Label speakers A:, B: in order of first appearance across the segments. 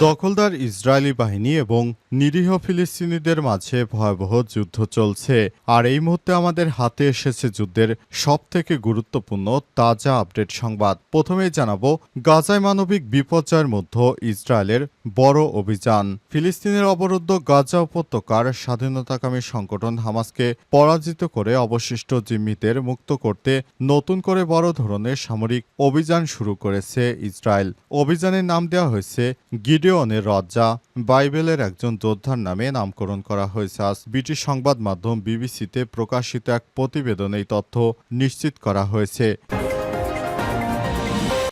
A: দখলদার ইসরায়েলি বাহিনী এবং নিরীহ ফিলিস্তিনিদের মাঝে ভয়াবহ যুদ্ধ চলছে। আর এই মুহূর্তে আমাদের হাতে এসেছে যুদ্ধের সবথেকে গুরুত্বপূর্ণ তাজা আপডেট সংবাদ। প্রথমেই জানাব, গাজায় মানবিক বিপর্যয়ের মধ্যে ইসরায়েলের বড় অভিযান। ফিলিস্তিনের অবরুদ্ধ গাজা উপত্যকার স্বাধীনতাকামী সংগঠন হামাসকে পরাজিত করে অবশিষ্ট জিম্মিদের মুক্ত করতে নতুন করে বড় ধরনের সামরিক অভিযান শুরু করেছে ইসরায়েল। অভিযানের নাম দেওয়া হয়েছে গিডেওনের রজ্জা বাইবেলের একজন যোদ্ধার নামে নামকরণ করা হয়েছে। আজ ব্রিটিশ সংবাদ মাধ্যম বিবিসিতে প্রকাশিত এক প্রতিবেদনে এই তথ্য নিশ্চিত করা হয়েছে।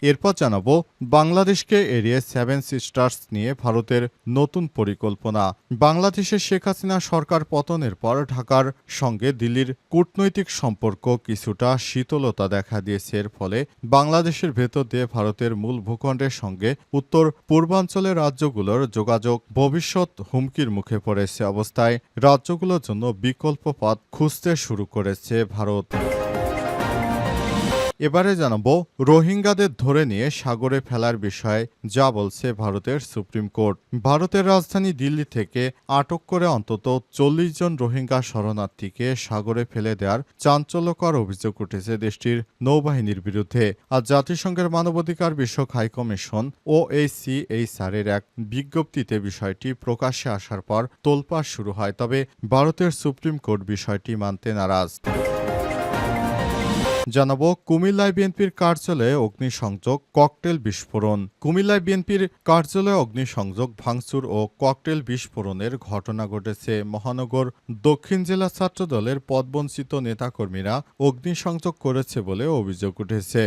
A: এরপর জানাব, বাংলাদেশকে এড়িয়ে সেভেন সিস্টার্স নিয়ে ভারতের নতুন পরিকল্পনা। বাংলাদেশের শেখ হাসিনা সরকার পতনের পর ঢাকার সঙ্গে দিল্লির কূটনৈতিক সম্পর্ক কিছুটা শীতলতা দেখা দিয়েছে। এর ফলে বাংলাদেশের ভেতর দিয়ে ভারতের মূল ভূখণ্ডের সঙ্গে উত্তর পূর্বাঞ্চলের রাজ্যগুলোর যোগাযোগ ভবিষ্যৎ হুমকির মুখে পড়েছে অবস্থায়। রাজ্যগুলোর জন্য বিকল্প পথ খুঁজতে শুরু করেছে ভারত। এবারে জানাব, রোহিঙ্গাদের ধরে নিয়ে সাগরে ফেলার বিষয়ে যা বলছে ভারতের সুপ্রিম কোর্ট। ভারতের রাজধানী দিল্লি থেকে আটক করে অন্তত চল্লিশ জন রোহিঙ্গা শরণার্থীকে সাগরে ফেলে দেওয়ার চাঞ্চল্যকর অভিযোগ উঠেছে দেশটির নৌবাহিনীর বিরুদ্ধে। আর জাতিসংঘের মানবাধিকার বিষয়ক হাইকমিশন ও সারের এক বিজ্ঞপ্তিতে বিষয়টি প্রকাশ্যে আসার পর তোলপাড় শুরু হয়, তবে ভারতের সুপ্রিম কোর্ট বিষয়টি মানতে নারাজ। জানাব, কুমিল্লায় বিএনপির কার্যালয়ে অগ্নিসংযোগ, ককটেল বিস্ফোরণ। কুমিল্লায় বিএনপির কার্যালয়ে অগ্নিসংযোগ, ভাঙচুর ও ককটেল বিস্ফোরণের ঘটনা ঘটেছে। মহানগর দক্ষিণ জেলা ছাত্রদলের পদবঞ্চিত নেতাকর্মীরা অগ্নিসংযোগ করেছে বলে অভিযোগ উঠেছে।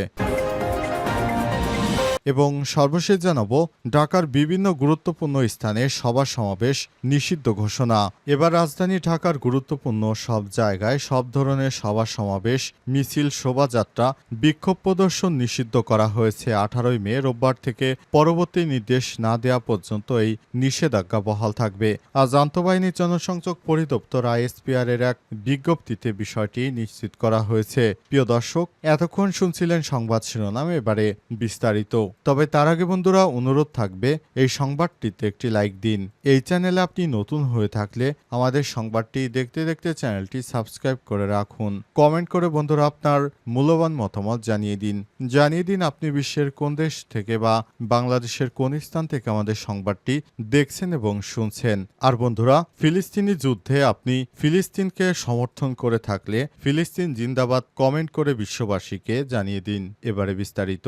A: এবং সর্বশেষ জানাব, ঢাকার বিভিন্ন গুরুত্বপূর্ণ স্থানে সভা সমাবেশ নিষিদ্ধ ঘোষণা। এবার রাজধানী ঢাকার গুরুত্বপূর্ণ সব জায়গায় সব ধরনের সভা সমাবেশ, মিছিল, শোভাযাত্রা, বিক্ষোভ প্রদর্শন নিষিদ্ধ করা হয়েছে আঠারোই মে রোববার থেকে। পরবর্তী নির্দেশ না দেওয়া পর্যন্ত এই নিষেধাজ্ঞা বহাল থাকবে। আজ আন্তঃবাহিনী জনসংযোগ পরিদপ্তর আইএসপিআর এর এক বিজ্ঞপ্তিতে বিষয়টি নিশ্চিত করা হয়েছে। প্রিয় দর্শক, এতক্ষণ শুনছিলেন সংবাদ শিরোনাম, এবারে বিস্তারিত। তবে তার আগে বন্ধুরা অনুরোধ থাকবে এই সংবাদটিতে একটি লাইক দিন। এই চ্যানেলে আপনি নতুন হয়ে থাকলে আমাদের সংবাদটি দেখতে দেখতে চ্যানেলটি সাবস্ক্রাইব করে রাখুন। কমেন্ট করে বন্ধুরা আপনার মূল্যবান মতামত জানিয়ে দিন। জানিয়ে দিন আপনি বিশ্বের কোন দেশ থেকে বা বাংলাদেশের কোন স্থান থেকে আমাদের সংবাদটি দেখছেন এবং শুনছেন। আর বন্ধুরা, ফিলিস্তিনি যুদ্ধে আপনি ফিলিস্তিনকে সমর্থন করে থাকলে ফিলিস্তিন জিন্দাবাদ কমেন্ট করে বিশ্ববাসীকে জানিয়ে দিন। এবারে বিস্তারিত।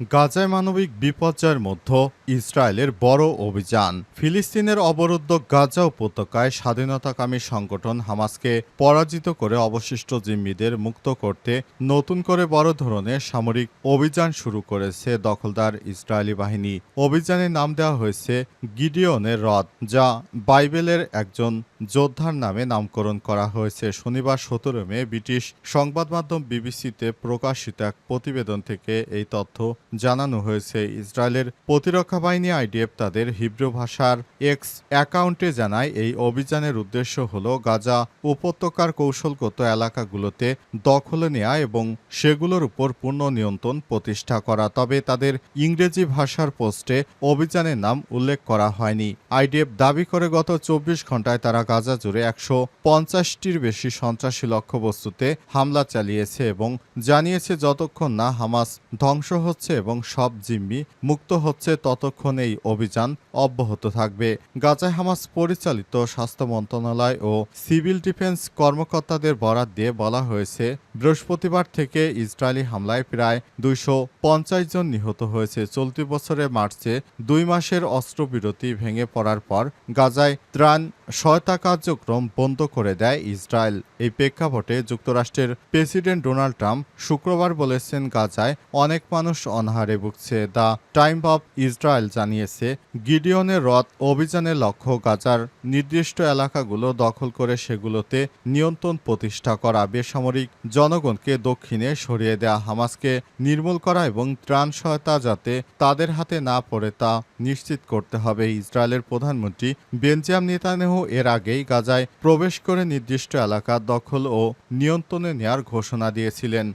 A: গাজায় মানবিক বিপর্যয়ের মধ্যে ইসরায়েলের বড় অভিযান। ফিলিস্তিনের অবরুদ্ধ গাজা উপত্যকায় স্বাধীনতাকামী সংগঠন হামাসকে পরাজিত করে অবশিষ্ট জিম্মিদের মুক্ত করতে নতুন করে বড় ধরনের সামরিক অভিযান শুরু করেছে দখলদার ইসরায়েলি বাহিনী। অভিযানের নাম দেওয়া হয়েছে গিডিয়নের হ্রদ, যা বাইবেলের একজন যোদ্ধার নামে নামকরণ করা হয়েছে। শনিবার সতেরো মে ব্রিটিশ সংবাদ মাধ্যম বিবিসিতে প্রকাশিত এক প্রতিবেদন থেকে এই তথ্য জানানো হয়েছে, ইসরায়েলের প্রতিরক্ষা বাহিনী আইডিএফ তাদের হিব্রু ভাষার এক্স অ্যাকাউন্টে জানায়, এই অভিযানের উদ্দেশ্য হল গাজা উপত্যকার কৌশলগত এলাকাগুলোতে দখলে নেওয়া এবং সেগুলোর উপর পূর্ণ নিয়ন্ত্রণ প্রতিষ্ঠা করা। তবে তাদের ইংরেজি ভাষার পোস্টে অভিযানের নাম উল্লেখ করা হয়নি। আইডিএফ দাবি করে, গত চব্বিশ ঘন্টায় তারা গাজা জুড়ে একশো পঞ্চাশটির বেশি সন্ত্রাসী লক্ষ্যবস্তুতে হামলা চালিয়েছে এবং জানিয়েছে, যতক্ষণ না হামাস ধ্বংস হচ্ছে এবং সব জিম্মি মুক্ত হচ্ছে ততক্ষণ এই অভিযান অব্যাহত থাকবে। গাজায় হামাস পরিচালিত স্বাস্থ্য মন্ত্রণালয় ও সিভিল ডিফেন্স কর্মকর্তাদের বরাত দিয়ে বলা হয়েছে, বৃহস্পতিবার থেকে ইসরায়েলি হামলায় প্রায় দুইশো পঞ্চাশ জন নিহত হয়েছে। চলতি বছরের মার্চে দুই মাসের অস্ত্রবিরতি ভেঙে পড়ার পর গাজায় ত্রাণ সহায়তা কার্যক্রম বন্ধ করে দেয় ইসরায়েল। এই প্রেক্ষাপটে যুক্তরাষ্ট্রের প্রেসিডেন্ট ডোনাল্ড ট্রাম্প শুক্রবার বলেছেন, গাজায় অনেক মানুষ অনাহারে ভুগছে, দ্য টাইম অফ ইসরায়েল জানিয়েছে গিডিয়নের রথ অভিযানের লক্ষ্য গাজার নির্দিষ্ট এলাকাগুলো দখল করে সেগুলোতে নিয়ন্ত্রণ প্রতিষ্ঠা করা বেসামরিক জনগণকে দক্ষিণে সরিয়ে দেয়া হামাসকে নির্মূল করা এবং ত্রাণ সহায়তা যাতে তাদের হাতে না পড়ে তা নিশ্চিত করতে হবে। ইসরায়েলের প্রধানমন্ত্রী বেঞ্জাম নেতানেহু এর আগেই গাজায় প্রবেশ করে নির্দিষ্ট এলাকা দখল ও নিয়ন্ত্রণে নেয়ার ঘোষণা দিয়েছিলেন।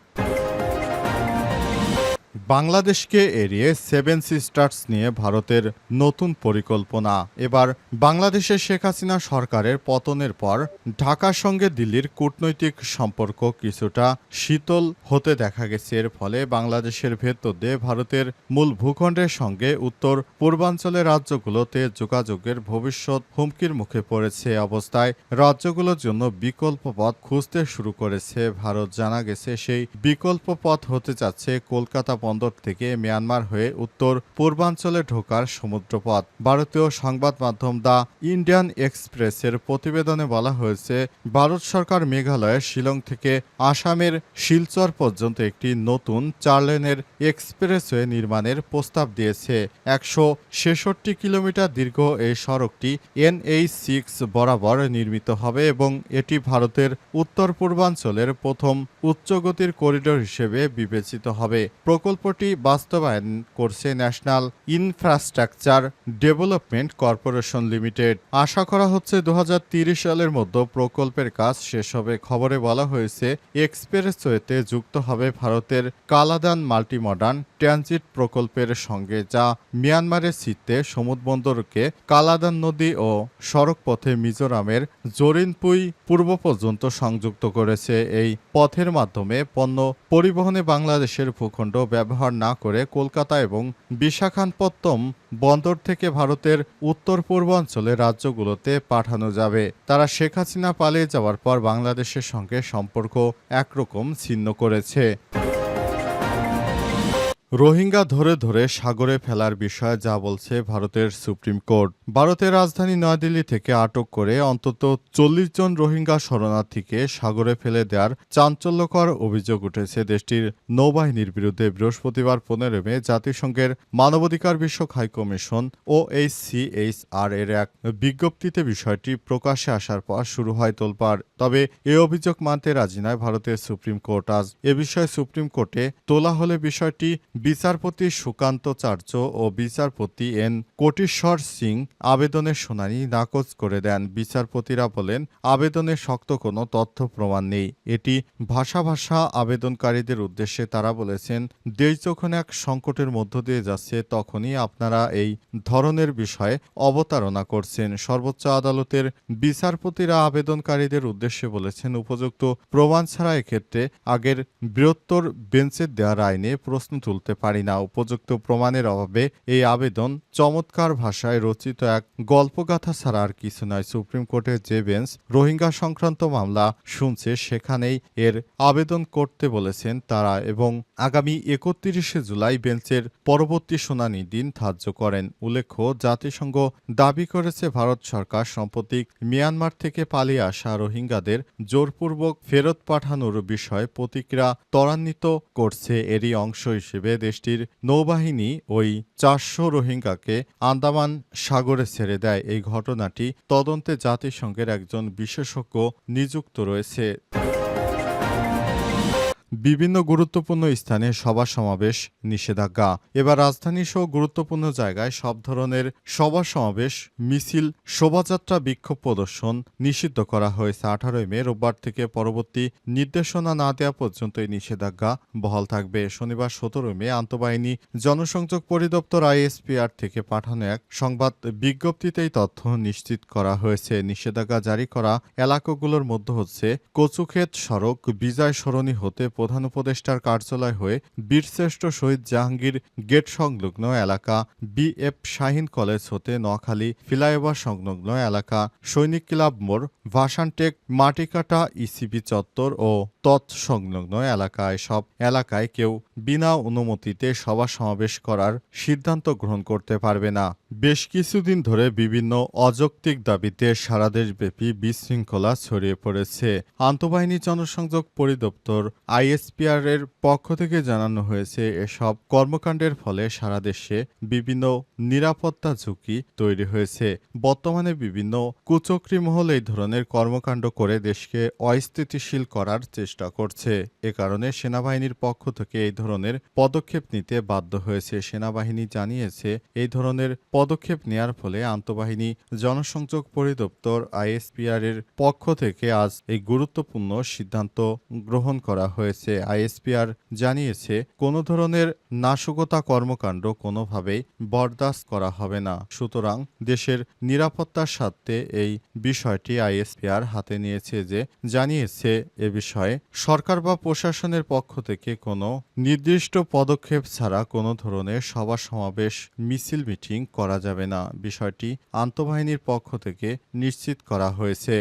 A: বাংলাদেশকে এড়িয়ে সেভেন সিস্টার্স নিয়ে ভারতের নতুন পরিকল্পনা। এবার বাংলাদেশের শেখ হাসিনা সরকারের পতনের পর ঢাকার সঙ্গে দিল্লির কূটনৈতিক সম্পর্ক কিছুটা শীতল হতে দেখা গেছে। এর ফলে বাংলাদেশের ভেতর দিয়ে ভারতের মূল ভূখণ্ডের সঙ্গে উত্তর পূর্বাঞ্চলের রাজ্যগুলোতে যোগাযোগের ভবিষ্যৎ হুমকির মুখে পড়েছে অবস্থায়। রাজ্যগুলোর জন্য বিকল্প পথ খুঁজতে শুরু করেছে ভারত। জানা গেছে সেই বিকল্প পথ হতে যাচ্ছে কলকাতা থেকে মিয়ানমার হয়ে উত্তর পূর্বাঞ্চলে ঢোকার সমুদ্রপথ। ভারতীয় সংবাদ মাধ্যম দ্য ইন্ডিয়ান এক্সপ্রেসের প্রতিবেদনে বলা হয়েছে, ভারত সরকার মেঘালয়ের শিলং থেকে আসামের শিলচর পর্যন্ত একটি নতুন চার লেনের এক্সপ্রেসওয়ে নির্মাণের প্রস্তাব দিয়েছে। একশো ছেষট্টি কিলোমিটার দীর্ঘ এই সড়কটি এনএইচ সিক্স বরাবর নির্মিত হবে এবং এটি ভারতের উত্তর পূর্বাঞ্চলের প্রথম উচ্চগতির করিডোর হিসেবে বিবেচিত হবে। প্রকল্পটি বাস্তবায়ন করছে National Infrastructure Development Corporation Limited. আশা করা হচ্ছে দু সালের মধ্যে প্রকল্পের কাজ শেষ হবে। খবরে বলা হয়েছে, এক্সপ্রেসওয়েতে যুক্ত হবে ভারতের কালাদান মাল্টিমডার্ন ট্রানজিট প্রকল্পের সঙ্গে, যা মিয়ানমারের সিতে সমুদ্রবন্দরকে কালাদান নদী ও সড়ক পথে মিজোরামের জরিনপুই পূর্ব পর্যন্ত সংযুক্ত করেছে। এই পথের মাধ্যমে পণ্য পরিবহনে বাংলাদেশের ভূখণ্ড ব্যবহার না করে কলকাতা এবং বিশাখানপত্তম বন্দর থেকে ভারতের উত্তর পূর্বাঞ্চলের রাজ্যগুলোতে পাঠানো যাবে। তারা শেখ হাসিনা পালিয়ে যাওয়ার পর বাংলাদেশের সঙ্গে সম্পর্ক একরকম ছিন্ন করেছে। রোহিঙ্গা ধরে ধরে সাগরে ফেলার বিষয়ে যা বলছে ভারতের সুপ্রিম কোর্ট। ভারতের রাজধানী নয়াদিল্লি থেকে আটক করে অন্তত চল্লিশ জন রোহিঙ্গা শরণার্থীকে সাগরে ফেলে দেওয়ার চাঞ্চল্যকর অভিযোগ উঠেছে দেশটির নৌবাহিনীর বিরুদ্ধে বৃহস্পতিবার পনেরো মে জাতিসংঘের মানবাধিকার বিষয়ক high commission O H C H R এর এক বিজ্ঞপ্তিতে বিষয়টি প্রকাশ্যে আসার পর শুরু হয় তোলপাড়। তবে এ অভিযোগ মানতে রাজি নয় ভারতের সুপ্রিম কোর্ট। আজ এ বিষয়ে সুপ্রিম কোর্টে তোলা হলে বিষয়টি বিচারপতি সুকান্ত চার্য ও বিচারপতি এন কোটিশ্বর সিং আবেদনের শুনানি নাকচ করে দেন। বিচারপতিরা বলেন, আবেদনে শক্ত কোনো তথ্য প্রমাণ নেই। এটি ভাষা ভাষা আবেদনকারীদের উদ্দেশ্যে তারা বলেছেন, দেশ যখন এক সংকটের মধ্য দিয়ে যাচ্ছে, তখনই আপনারা এই ধরনের বিষয়ে অবতারণা করছেন। সর্বোচ্চ আদালতের বিচারপতিরা আবেদনকারীদের উদ্দেশ্যে বলেছেন, উপযুক্ত প্রমাণ ছাড়া এক্ষেত্রে আগের বৃহত্তর বেঞ্চের দেওয়া রায় নিয়ে প্রশ্ন তুলতে পারি না। উপযুক্ত প্রমাণের অভাবে এই আবেদন চমৎকার ভাষায় রচিত এক গল্পগাথা ছাড়া আর কিছু নয়। সুপ্রিম কোর্টের যে বেঞ্চ রোহিঙ্গা সংক্রান্ত মামলা শুনছে, সেখানেই এর আবেদন করতে বলেছেন তারা এবং আগামী একত্রিশে জুলাই বেঞ্চের পরবর্তী শুনানি দিন ধার্য করেন। উল্লেখ্য, জাতিসংঘ দাবি করেছে ভারত সরকার সম্প্রতি মিয়ানমার থেকে পালিয়ে আসা রোহিঙ্গাদের জোরপূর্বক ফেরত পাঠানোর বিষয়ে প্রতিক্রিয়া ত্বরান্বিত করছে। এরই অংশ হিসেবে দেশটির নৌবাহিনী ওই চারশো রোহিঙ্গাকে আন্দামান সাগরে ছেড়ে দেয়। এই ঘটনাটি তদন্তে জাতিসংঘের একজন বিশেষজ্ঞ নিযুক্ত রয়েছে। বিভিন্ন গুরুত্বপূর্ণ স্থানে সভা সমাবেশ, নিষেধাজ্ঞা। এবার রাজধানী সহ গুরুত্বপূর্ণ জায়গায় সব ধরনের সভা সমাবেশ, মিছিল, শোভাযাত্রা বিক্ষোভ প্রদর্শন নিষিদ্ধ করা হয়েছে। আঠারোই মে রোববার থেকে পরবর্তী নির্দেশনা না দেওয়া পর্যন্ত এই নিষেধাজ্ঞা বহাল থাকবে। শনিবার সতেরো মে আন্তঃবাহিনী জনসংযোগ পরিদপ্তর আইএসপিআর থেকে পাঠানো এক সংবাদ বিজ্ঞপ্তিতেই তথ্য নিশ্চিত করা হয়েছে। নিষেধাজ্ঞা জারি করা এলাকাগুলোর মধ্যে হচ্ছে কচুক্ষেত সড়ক, বিজয় সরণী হতে প্রধান উপদেষ্টার কার্যালয় হয়ে বীরশ্রেষ্ঠ শহীদ জাহাঙ্গীর গেট সংলগ্ন এলাকা বিএফ শাহিন কলেজ হতে নোয়াখালী ফ্লাইওভার সংলগ্ন এলাকা সৈনিক ক্লাব মোড় ভাসানটেক মাটিকাটা ইসিবি চত্বর ও তৎসংলগ্ন এলাকায় সব এলাকায় কেউ বিনা অনুমতিতে সভা সমাবেশ করার সিদ্ধান্ত গ্রহণ করতে পারবে না। বেশ কিছুদিন ধরে বিভিন্ন অযৌক্তিক দাবিতে সারা দেশব্যাপী বিশৃঙ্খলা ছড়িয়ে পড়েছে। আন্তঃবাহিনী জনসংযোগ পরিদপ্তর আইএসপিআর এর পক্ষ থেকে জানানো হয়েছে, এসব কর্মকাণ্ডের ফলে সারা দেশে বিভিন্ন নিরাপত্তা ঝুঁকি তৈরি হয়েছে। বর্তমানে বিভিন্ন কুচক্রি মহল এই ধরনের কর্মকাণ্ড করে দেশকে অস্থিতিশীল করার চেষ্টা করছে। এ কারণে সেনাবাহিনীর পক্ষ থেকে এই ধরনের পদক্ষেপ নিতে বাধ্য হয়েছে। সেনাবাহিনী জানিয়েছে, এই ধরনের পদক্ষেপ নেয়ার ফলে আন্তঃবাহিনী জনসংযোগ পরিদপ্তর আইএসপিআর এর পক্ষ থেকে আজ এই গুরুত্বপূর্ণ সিদ্ধান্ত গ্রহণ করা হয়েছে। আইএসপিআর জানিয়েছে, কোনো ধরনের নাশকতা কর্মকাণ্ড কোনোভাবেই বরদাস্ত করা হবে না। সুতরাং দেশের নিরাপত্তার স্বার্থে এই বিষয়টি আইএসপিআর হাতে নিয়েছে যে জানিয়েছে এ বিষয়ে সরকার বা প্রশাসনের পক্ষ থেকে কোনো নির্দিষ্ট পদক্ষেপ ছাড়া কোনো ধরনের সভা সমাবেশ, মিছিল মিটিং করা যাবে না। বিষয়টি আন্তঃবাহিনীর পক্ষ থেকে নিশ্চিত করা হয়েছে।